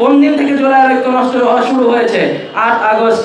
কোন দিন থেকে জুলাই ঐক্য নষ্ট হওয়া শুরু হয়েছে? আট আগস্ট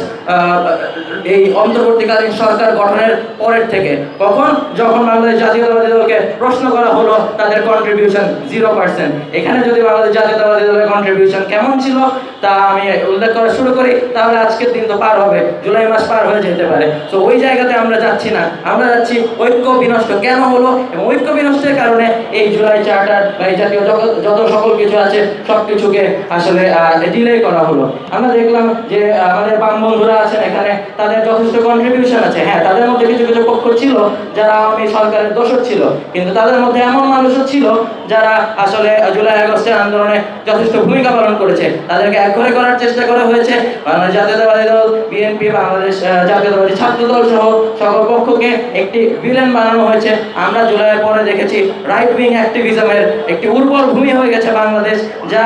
এই অন্তর্বর্তীকালীন সরকার গঠনের পরের থেকে। কখন? যখন বাংলাদেশ জাতীয়তাবাদী দলকে প্রশ্ন করা হলো, তাদের কন্ট্রিবিউশন জিরো পার্সেন্ট এখানে যদি বাংলাদেশ জাতীয়তাবাদী দলের কন্ট্রিবিউশন কেমন ছিল তা আমি উল্লেখ করা শুরু করি, তাহলে আজকের দিন তো পার হবে, জুলাই মাস পার হয়ে যেতে পারে। তো ওই জায়গাতে আমরা যাচ্ছি না, আমরা যাচ্ছি ঐক্য বিনষ্ট। কেন হলো? এবং ঐক্য বিনষ্টের কারণে এই জুলাই চার্টার বা এই জাতীয় যত- সকল কিছু আছে সব কিছুকে আসলে ডিলে করা হলো। আমরা দেখলাম যে আমাদের বাম বন্ধুরা আছেন এখানে, তাদের যথেষ্ট কন্ট্রিবিউশন আছে। হ্যাঁ তাদের মধ্যে কিছু কিছু পক্ষ ছিল যারা আওয়ামী সরকারের দোষর ছিল, কিন্তু তাদের মধ্যে এমন মানুষও ছিল যারা আসলে জুলাই আগস্টের আন্দোলনে যথেষ্ট ভূমিকা পালন করেছে। তাদেরকে একঘরে করার চেষ্টা করা হয়েছে। বাংলাদেশ জাতীয়তাবাদী দল, বিএনপি, বাংলাদেশ জাতীয়তাবাদী ছাত্র দল সহ সকল পক্ষকে একটি ভিলেন বানানো হয়েছে। আমরা জুলাইয়ের পরে দেখেছি রাইট উইং অ্যাক্টিভিজমের একটি উর্বর ভূমি হয়ে গেছে বাংলাদেশ, যা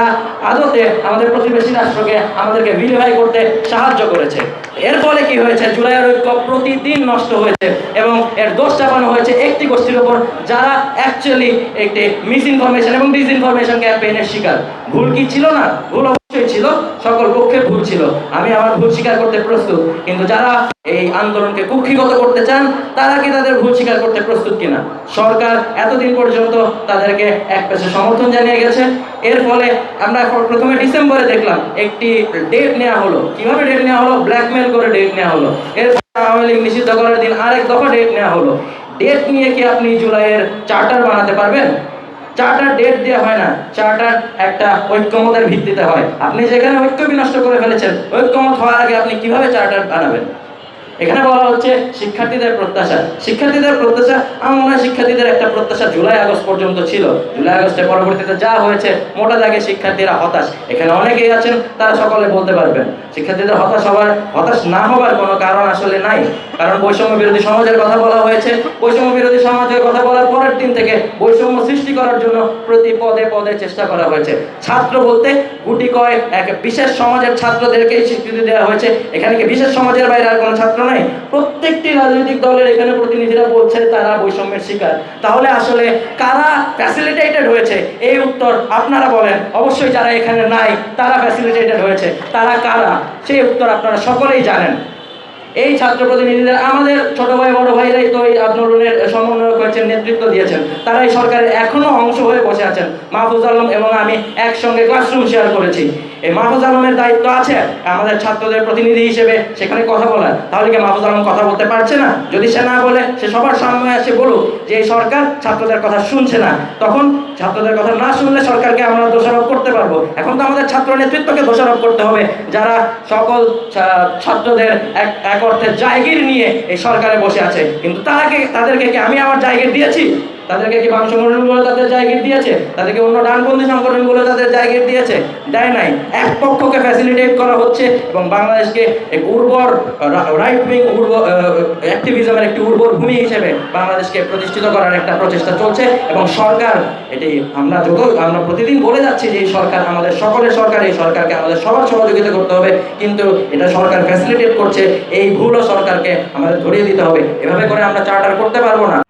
আদতে আমাদের প্রতিবেশী রাষ্ট্রকে আমাদেরকে ভিলিফাই করতে সাহায্য করেছে। এর ফলে কি হয়েছে? জুলাইয়ের ঐক্য প্রতিদিন নষ্ট হয়েছে এবং এর দোষ চাপানো হয়েছে একটি গোষ্ঠীর উপর যারা অ্যাকচুয়ালি একটি মিস ইনফরমেশন এবং ডিসইনফরমেশন ক্যাম্পেইনের শিকার। ভুল কি ছিল না? ভুল অবশ্যই ছিল, সকল পক্ষের ভুল ছিল। আমি আমার ভুল স্বীকার করতে প্রস্তুত, কিন্তু যারা এই আন্দোলনকে কুক্ষিগত করতে চান, তারা কি তাদের ভুল স্বীকার করতে প্রস্তুত কিনা? সরকার এতদিন পর্যন্ত তাদেরকে এক পেশে সমর্থন জানিয়ে গেছে। এর ফলে আমরা প্রথমে ডিসেম্বরে দেখলাম, একটি ডেট নেওয়া হলো। কীভাবে ডেট নেওয়া হলো? ব্ল্যাকমেল করে ডেট নেওয়া হলো। এর আওয়ামী লীগ নিষিদ্ধ করার দিন আরেক দফা ডেট নেওয়া হলো। ডেট নিয়ে কি আপনি জুলাইয়ের চার্টার বানাতে পারবেন? চার্টার ডেট দেওয়া হয় না চাটার একটা ঐক্যমতের ভিত্তিতে হয়। আপনি যেখানে ঐক্য বিনষ্ট করে ফেলেছেন, ঐক্যমত হওয়ার আগে আপনি কীভাবে চার্টার বানাবেন? এখানে বলা হচ্ছে শিক্ষার্থীদের প্রত্যাশা। শিক্ষার্থীদের প্রত্যাশা, আমার শিক্ষার্থীদের একটা প্রত্যাশা জুলাই আগস্ট পর্যন্ত ছিল। জুলাই আগস্টের পরবর্তীতে যা হয়েছে, মোটা দাগে শিক্ষার্থীরা হতাশ। এখানে অনেকেই আছেন, তারা সকলে বলতে পারবেন। শিক্ষার্থীদের হতাশ হওয়ার, হতাশ না হওয়ার কোনো কারণ আসলে নাই। কারণ বৈষম্য বিরোধী সমাজের কথা বলা হয়েছে। বৈষম্য বিরোধী সমাজের কথা বলার পরের দিন থেকে বৈষম্য সৃষ্টি করার জন্য প্রতি পদে পদে চেষ্টা করা হয়েছে। ছাত্র বলতে গুটি কয় এক বিশেষ সমাজের ছাত্রদেরকেই স্বীকৃতি দেওয়া হয়েছে। এখানে কি বিশেষ সমাজের বাইরে আর কোনো ছাত্র নাই। প্রত্যেকটি রাজনৈতিক দলের এখানে প্রতিনিধিরা বলছে তারা বৈষম্যের শিকার। তাহলে আসলে কারা ফ্যাসিলিটেটেড হয়েছে? এই উত্তর আপনারা বলেন। অবশ্যই যারা এখানে নাই, তারা ফ্যাসিলিটেটেড হয়েছে। তারা কারা? সেই উত্তর আপনারা সকলেই জানেন। এই ছাত্র প্রতিনিধিদের আমাদের ছোট ভাই, বড় ভাইরাই তো এই আন্দোলনের সমন্বয়ক হয়েছেন, নেতৃত্ব দিয়েছেন। তারা এই সরকারের এখনও অংশ হয়ে বসে আছেন। মাহফুজ আলম এবং আমি একসঙ্গে ক্লাসরুম শেয়ার করেছি। এই মাহফুজ আলমের দায়িত্ব আছে, আমাদের ছাত্রদের প্রতিনিধি হিসেবে সেখানে কথা বলার। তাহলে কি মাহফুজ আলম কথা বলতে পারছে না? যদি সে না বলে, সে সবার সামনে এসে বলুক যে এই সরকার ছাত্রদের কথা শুনছে না। তখন ছাত্রদের কথা না শুনলে সরকারকে আমরা দোষারোপ করতে পারব। এখন তো আমাদের ছাত্র নেতৃত্বকে দোষারোপ করতে হবে, যারা সকল ছাত্রদের এক এক অর্থে জায়গির নিয়ে এই সরকারে বসে আছে। কিন্তু তারাকে, তাদেরকে কি আমি আমার জায়গা দিয়েছি? তাদেরকে কি বাম সংগঠন বলে তাদের জায়গা দিয়েছে? তাদেরকে অন্য ডানপন্থী সংগঠন বলে তাদের জায়গির দিয়েছে? দেয় নাই। এক পক্ষকে ফ্যাসিলিটেট করা হচ্ছে এবং বাংলাদেশকে এক উর্বর রাইট উইং উর্বর অ্যাক্টিভিজমের একটি উর্বর ভূমি হিসেবে বাংলাদেশকে প্রতিষ্ঠিত করার একটা প্রচেষ্টা চলছে এবং সরকার, এটি আমরা যত, আমরা প্রতিদিন বলে যাচ্ছি যে এই সরকার আমাদের সকলের সরকার, এই সরকারকে আমাদের সবার সহযোগিতা করতে হবে, কিন্তু এটা সরকার ফ্যাসিলিটেট করছে, এই ভুলও সরকারকে আমাদের ধরিয়ে দিতে হবে। এভাবে করে আমরা চার্টার করতে পারব না।